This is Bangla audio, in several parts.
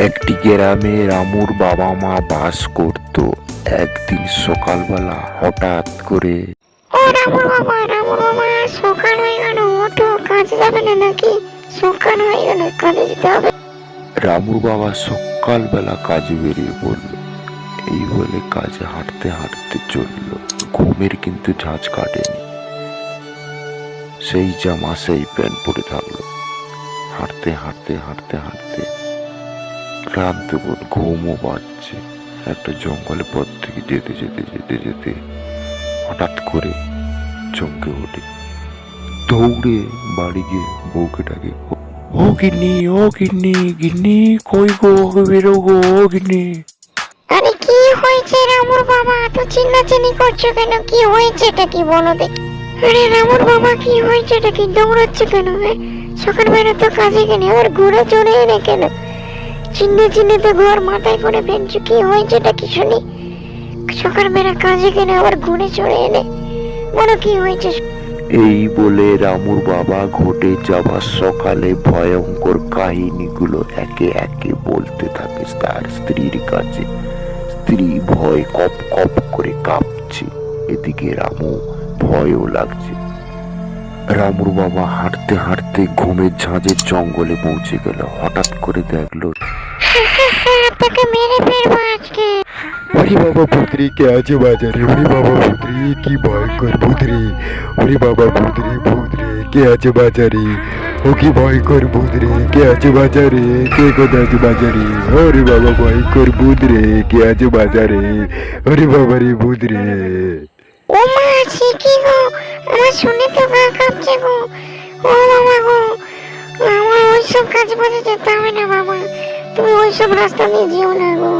একটি গ্রামে রামুর বাবা মা বাস করত। একদিন সকালবেলা হঠাৎ করে ও রামুর বাবা রামুর বাবা সকাল হয়ে গেল। ওঠো কাজে যাবে না নাকি? সকাল হয়ে গেল কাজে যেতে হবে। রামুর বাবা সকালবেলা কাজে বেরিয়ে পড়ল। এই বলে কাজে হাঁটতে হাঁটতে চলল। ঘুমের কিন্তু ঝাঁঝ কাটেনি। সেই জামা সেই প্যান্ট পরে থাকল। হাঁটতে হাঁটতে হাঁটতে হাঁটতে ক্লান্ত বোধ, ঘুমও পাচ্ছে একটা জঙ্গলের পথ থেকে যেতে যেতে যেতে যেতে হঠাৎ করে চমকে ওঠে। দৌড়ে বাড়ি গিয়ে বউকে ডাকে, ও গিন্নি ও গিন্নি গিন্নি, কই গো, বেরো গো, ও গিন্নি। আরে কি হয়েছে রামুর বাবা? এত চিল্লাচিল্লি করছ কেন? কি হয়েছে এটা কি বলো দেখি। আরে রামুর বাবা, কি হয়েছে এটা কি? দৌড়াচ্ছে কেন? সকালবেলা তো কাজে গেলে, আবার ঘুরে চড়ে এলে কেন? চিন্নে চিন্নে তো ঘর মাথায় করে ফেলছো, কি হয়েছে এটা কি শুনি? সকালবেলা কাজে গেলে আবার ঘুরে চড়ে এলে। বলো, কি হয়েছে? এই বলে রামুর বাবা ঘটে যাওয়া সকালে ভয়ঙ্কর কাহিনীগুলো একে একে বলতে থাকে তার স্ত্রীর কাছে। স্ত্রী ভয় কপ কপ করে কাঁপছে। এদিকে রামু ভয়ও লাগছে। রামুর বাবা হাঁটতে হাঁটতে ঘুমের ঝাঁঝের জঙ্গলে পৌঁছে গেল। হঠাৎ করে দেখল তাকে মেরে ফেলব আজকে। ওরে বাবা পুত্রি কে আছে বাজারে? ওরে বাবা পুত্রি কি ভয়ঙ্কর পুত্রি। ওরে বাবা পুত্রি পুত্রি কে আছে বাজারে? ও কি ভয়ঙ্কর পুত্রি কে আছে বাজারে? কে কোথায় আছে বাজারে? ওরে বাবা ভয়ঙ্কর পুত্রে কে আছে বাজারে? ওরে বাবা রে পুত্রে। ও মা সে কি গো? আমার শুনে তো গা কাঁপছে গো। ও বাবা গো আমার ওইসব কাজ বাজে যেতে হবে না বাবা। তুমি ওইসব রাস্তা দিয়ে যেও না গো।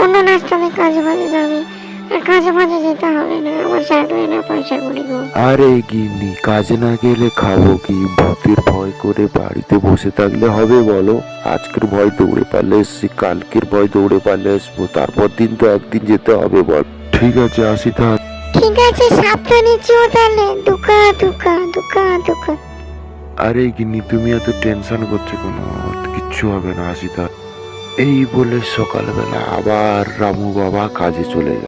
অন্য রাস্তা দিয়ে কাজ বাজে যাবে। আর কাজ বাজে যেতে হবে না। আমার চাকরি না পয়সা করি গো। আরে গিন্নি কাজে না গেলে খাব কি? ভূতের ভয় করে বাড়িতে বসে থাকলে হবে বলো? আজকের ভয় দৌড়ে পারলে এসছি কালকের ভয় দৌড়ে পারলে আসব। তারপর দিন তো একদিন যেতে হবে বল। ঠিক আছে আসি তা ঠিক আছে সাবধানে যেও তাহলে। দুকা দুকা দুকা দুকা। আরে গিন্নি, তুমি এত টেনশন করছ কোনো? কিচ্ছু হবে না আসি তা এই বলে সকালবেলা আবার রামু বাবা কাজে চলে গেল